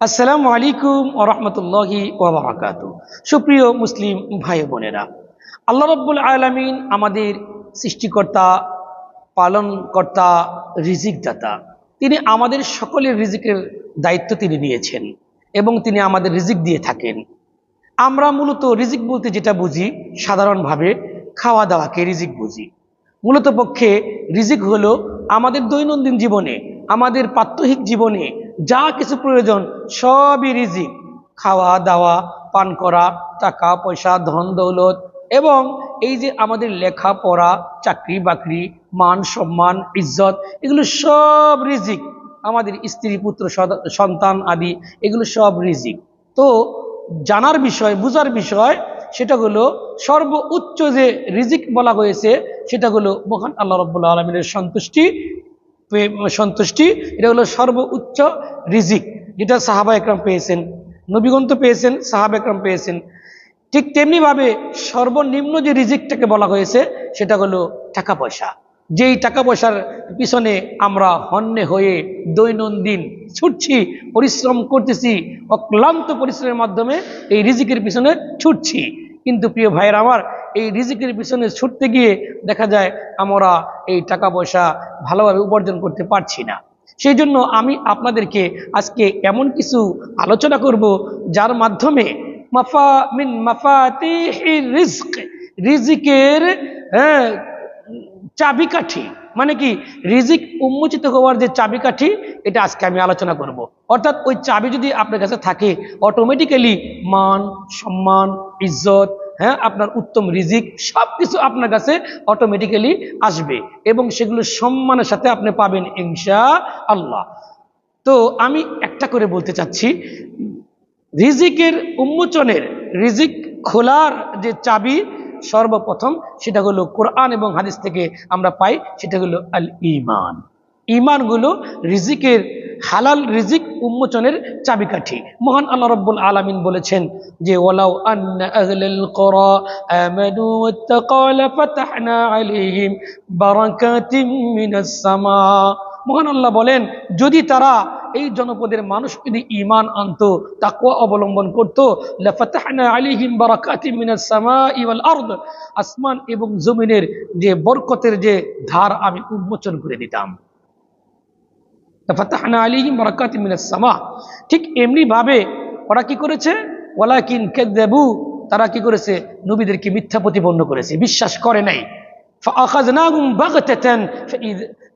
আসসালামু আলাইকুম ওরহমতুল্লাহি ওবরাকাত সুপ্রিয় মুসলিম ভাই বোনেরা, আল্লাহ রব্বুল আলমিন আমাদের সৃষ্টিকর্তা, পালনকর্তা রিজিক দাতা তিনি আমাদের সকলের রিজিকের দায়িত্ব তিনি নিয়েছেন এবং তিনি আমাদের রিজিক দিয়ে থাকেন। আমরা মূলত রিজিক বলতে যেটা বুঝি, সাধারণভাবে খাওয়া দাওয়াকে রিজিক বুঝি। মূলত পক্ষে রিজিক হলো আমাদের দৈনন্দিন জীবনে, আমাদের প্রাত্যহিক জীবনে যা কিছু প্রয়োজন, সবই রিজিক। খাওয়া, দাওয়া, পান করা, টাকা, পয়সা, ধন, দৌলত এবং এই যে আমাদের লেখাপড়া, চাকরি, বাকরি, মান, সম্মান, ইজ্জত, এগুলো সব রিজিক। আমাদের স্ত্রী, পুত্র সন্তান আদি, এগুলো সব রিজিক। তো জানার বিষয়, বুঝার বিষয়, সেটা হলো সর্বোচ্চ যে রিজিক বলা হয়েছে, সেটা হলো মহান আল্লাহ রব্বুল্লা আলমিনের সন্তুষ্টি। সন্তুষ্টি, এটা হলো সর্বোচ্চ রিজিক, যেটা সাহাবা একরাম পেয়েছেন নবীগন্ত পেয়েছেন, সাহাবা একরাম পেয়েছেন। ঠিক তেমনিভাবে সর্বনিম্ন যে রিজিকটাকে বলা হয়েছে, সেটা হলো টাকা পয়সা যেই টাকা পয়সার পিছনে আমরা হন্যে হয়ে দৈনন্দিন ছুটছি, পরিশ্রম করতেছি, অক্লান্ত পরিশ্রমের মাধ্যমে এই রিজিকের পিছনে ছুটছি। কিন্তু প্রিয় ভাইয়ের আমার এই রিজিকের পিছনে ছুটতে গিয়ে দেখা যায় আমরা এই টাকা পয়সা ভালোভাবে উপার্জন করতে পারছি না। সেই জন্য আমি আপনাদেরকে আজকে এমন কিছু আলোচনা করব যার মাধ্যমে মাফা মিন মাফাতি রিস্ক রিজিকের হ্যাঁ চাবিকাঠি। মানে কি? রিজিক উন্মোচিত হওয়ার যে চাবিকাঠি, এটা আজকে আমি আলোচনা করব। অর্থাৎ ওই চাবি যদি আপনার কাছে থাকে অটোমেটিক্যালি মান, সম্মান, ইজ্জত হ্যাঁ আপনার উত্তম রিজিক সব কিছু আপনার কাছে অটোমেটিক্যালি আসবে এবং সেগুলো সম্মানের সাথে আপনি পাবেন ইনশা আল্লাহ তো আমি একটা করে বলতে চাচ্ছি, রিজিকের উন্মোচনের, রিজিক খোলার যে চাবি সর্বপ্রথম সেটা হলো কোরআন এবং হাদিস থেকে আমরা পাই, সেটা হলো আল ইমান ইমানগুলো রিজিকের, হালাল রিজিক উন্মোচনের চাবিকাঠি। মহান আল্লাহ রব্বুল আলামিন বলেছেন যে, ওয়ালাউ আন্না মহান আল্লাহ বলেন, যদি তারা এই জনপদের মানুষ যদি ইমান আনতো, তাকওয়া অবলম্বন করত আসমান এবং জমিনের যে বরকতের যে ধার আমি উন্মোচন করে দিতাম। ফাতাহনা আলিহিম বরাকাত সামা ঠিক এমনিভাবে ওরা কি করেছে? ওয়ালাকিন কেদেবু তারা কি করেছে? নবীদেরকে মিথ্যা প্রতিপন্ন করেছে। বিশ্বাস করে নাই।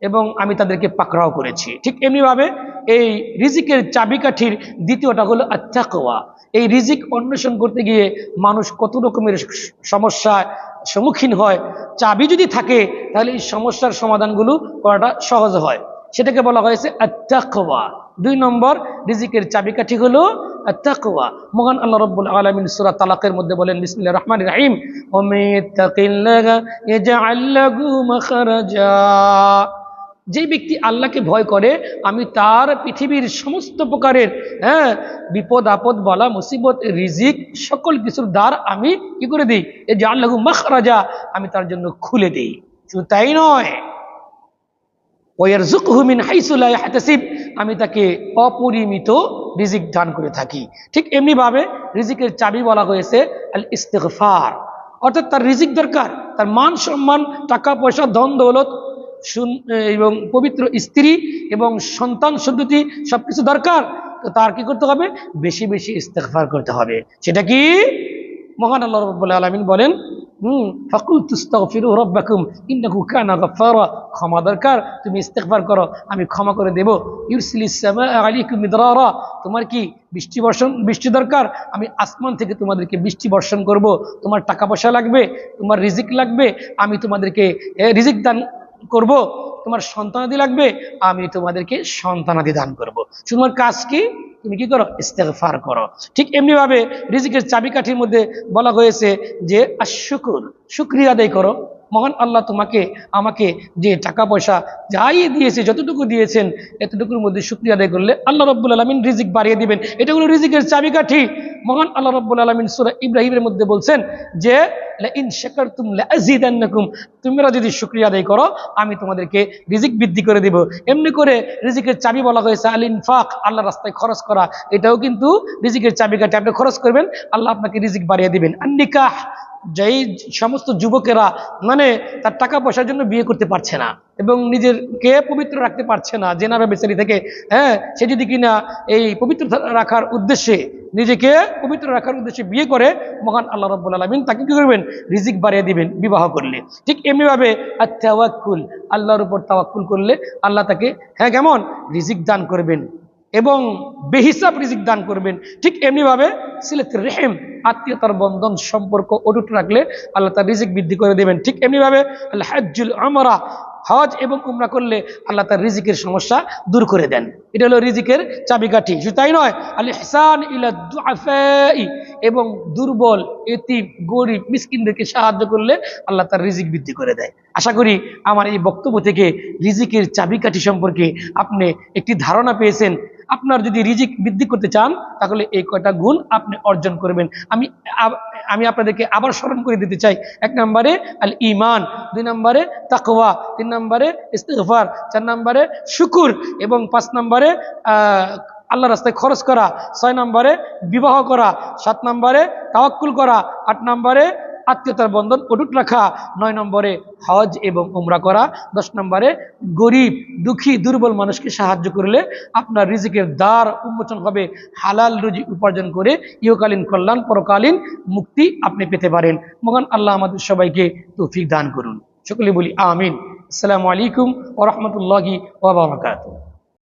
এবং আমি তাদেরকে পাকড়াও করেছি। ঠিক এমনিভাবে এই রিজিকের চাবিকাঠির দ্বিতীয়টা হলো আত্মাকোয়া এই রিজিক অন্বেষণ করতে গিয়ে মানুষ কত রকমের সমস্যা সম্মুখীন হয়। চাবি যদি থাকে, তাহলে এই সমস্যার সমাধানগুলো করাটা সহজ হয়। সেটাকে বলা হয়েছে আত্মাকোয়া দুই নম্বর রিজিকের চাবিকাঠি হলো আত্তাকওয়া। মহান আল্লাহ রাব্বুল আলামিন সূরা তালাকের মধ্যে বলেন, বিসমিল্লাহির রাহমানির রহিম ওয়া মাইয়াত্তাকিল্লাহা ইয়াজআল যে ব্যক্তি আল্লাহকে ভয় করে, আমি তার পৃথিবীর সমস্ত প্রকারের হ্যাঁ বিপদ আপদ, বলা, মুসিবত, রিজিক, সকল কিছুর দ্বার আমি কি করে দিই? এই যে আল্লাহু মাখরাজা, আমি তার জন্য খুলে দিই। শুধু তাই নয় ওয়ারযুকহু মিন হাইসু লা আমি তাকে অপরিমিত রিজিক দান করে থাকি। ঠিক এমনি ভাবে রিজিকের চাবি বলা হয়েছে আল ইস্তেগফার অর্থাৎ তার রিজিক দরকার, তার মান সম্মান, টাকা পয়সা, ধন দৌলত এবং পবিত্র স্ত্রী এবং সন্তান সন্ততি সবকিছু দরকার। তো তার কি করতে হবে? বেশি বেশি ইস্তেগফার করতে হবে। সেটা কি? মহান আল্লাহ রাব্বুল আলামিন বলেন হুম, ফাকুল ক্ষমা দরকার, তুমি করো, আমি ক্ষমা করে দেব। তোমার কি বৃষ্টি বর্ষণ, বৃষ্টি দরকার? আমি আসমান থেকে তোমাদেরকে বৃষ্টি বর্ষণ করব। তোমার টাকা পয়সা লাগবে, তোমার রিজিক লাগবে, আমি তোমাদেরকে রিজিক দান করব। তোমার সন্তানাদি লাগবে, আমি তোমাদেরকে সন্তানাদি দান করব। তোমার কাজ কি? তুমি কি করো? ইস্তেফার করো। ঠিক এমনিভাবে রিজিকের চাবিকাঠির মধ্যে বলা হয়েছে যে আশুকুর শুক্রিয়া আদায় করো। মহান আল্লাহ তোমাকে, আমাকে যে টাকা পয়সা যাই দিয়েছে, যতটুকু দিয়েছেন, এতটুকুর মধ্যে শুক্রিয়া আদায় করলে আল্লাহ রব্বুল আলমিন রিজিক বাড়িয়ে দিবেন। এটা হলো রিজিকের চাবিকাঠি। মহান আল্লাহ রব্বুল আলমিন সুরা ইব্রাহিমের মধ্যে বলছেন যে ইন তুম তোমরা যদি শুক্রিয়া আদায় করো, আমি তোমাদেরকে রিজিক বৃদ্ধি করে দিব। এমনি করে রিজিকের চাবি বলা হয়েছে আল ইনফাক আল্লাহ রাস্তায় খরচ করা। এটাও কিন্তু রিজিকের চাবিকাঠি। আপনি খরচ করবেন, আল্লাহ আপনাকে রিজিক বাড়িয়ে দিবেন। আর নিকাহ যেই সমস্ত যুবকেরা মানে তার টাকা পয়সার জন্য বিয়ে করতে পারছে না এবং নিজেরকে পবিত্র রাখতে পারছে না জেনারা বেচারি থেকে হ্যাঁ সে যদি কিনা এই পবিত্র রাখার উদ্দেশ্যে নিজেকে পবিত্র রাখার উদ্দেশ্যে বিয়ে করে, মহান আল্লাহ রব্বুল আলমিন তাকে কি করবেন? রিজিক বাড়িয়ে দিবেন, বিবাহ করলে। ঠিক এমনিভাবে আর তাওয়াক্কুল আল্লাহর উপর তাওয়াক্কুল করলে আল্লাহ তাকে হ্যাঁ কেমন? রিজিক দান করবেন এবং বেহিসাব রিজিক দান করবেন। ঠিক এমনিভাবে সিলেত রেহেম আত্মীয়তার বন্ধন সম্পর্ক অটুট রাখলে আল্লাহ তার রিজিক বৃদ্ধি করে দেবেন। ঠিক এমনিভাবে আল্লাহ হাজ্জুল আমরা হজ এবং উমরা করলে আল্লাহ তার রিজিকের সমস্যা দূর করে দেন। এটা হলো রিজিকের চাবিকাঠি। শুধু তাই নয় আল্লাহ হেসান এবং দুর্বল, এতিম, গরিব, মিসকিনদেরকে সাহায্য করলে আল্লাহ তার রিজিক বৃদ্ধি করে দেয়। আশা করি আমার এই বক্তব্য থেকে রিজিকের চাবিকাঠি সম্পর্কে আপনি একটি ধারণা পেয়েছেন। আপনার যদি রিজিক বৃদ্ধি করতে চান, তাহলে এই কয়টা গুণ আপনি অর্জন করবেন। আমি আমি আপনাদেরকে আবার স্মরণ করে দিতে চাই। এক নম্বরে আল ইমান দুই নম্বরে তাকওয়া, তিন নম্বরে ইস্তেগফার, চার নম্বরে শুকুর এবং পাঁচ নম্বরে আল্লাহ রাস্তায় খরচ করা। ছয় নম্বরে বিবাহ করা। সাত নম্বরে তাওয়াক্কুল করা। আট নম্বরে আত্মীয়তার বন্ধন অটুট রাখা, নয় নম্বরে হজ এবং উমরা করা, দশ নম্বরে গরিব, দুঃখী, দুর্বল মানুষকে সাহায্য করলে আপনার রিজিকের দ্বার উন্মোচন হবে, হালাল রুজি উপার্জন করে ইহকালীন কল্যাণ, পরকালীন মুক্তি আপনি পেতে পারেন। মহান আল্লাহ আমাদের সবাইকে তৌফিক দান করুন। সকলে বলি আমিন। আসসালামু আলাইকুম ওরহমতুল্লাহি ওবরাকাতুহ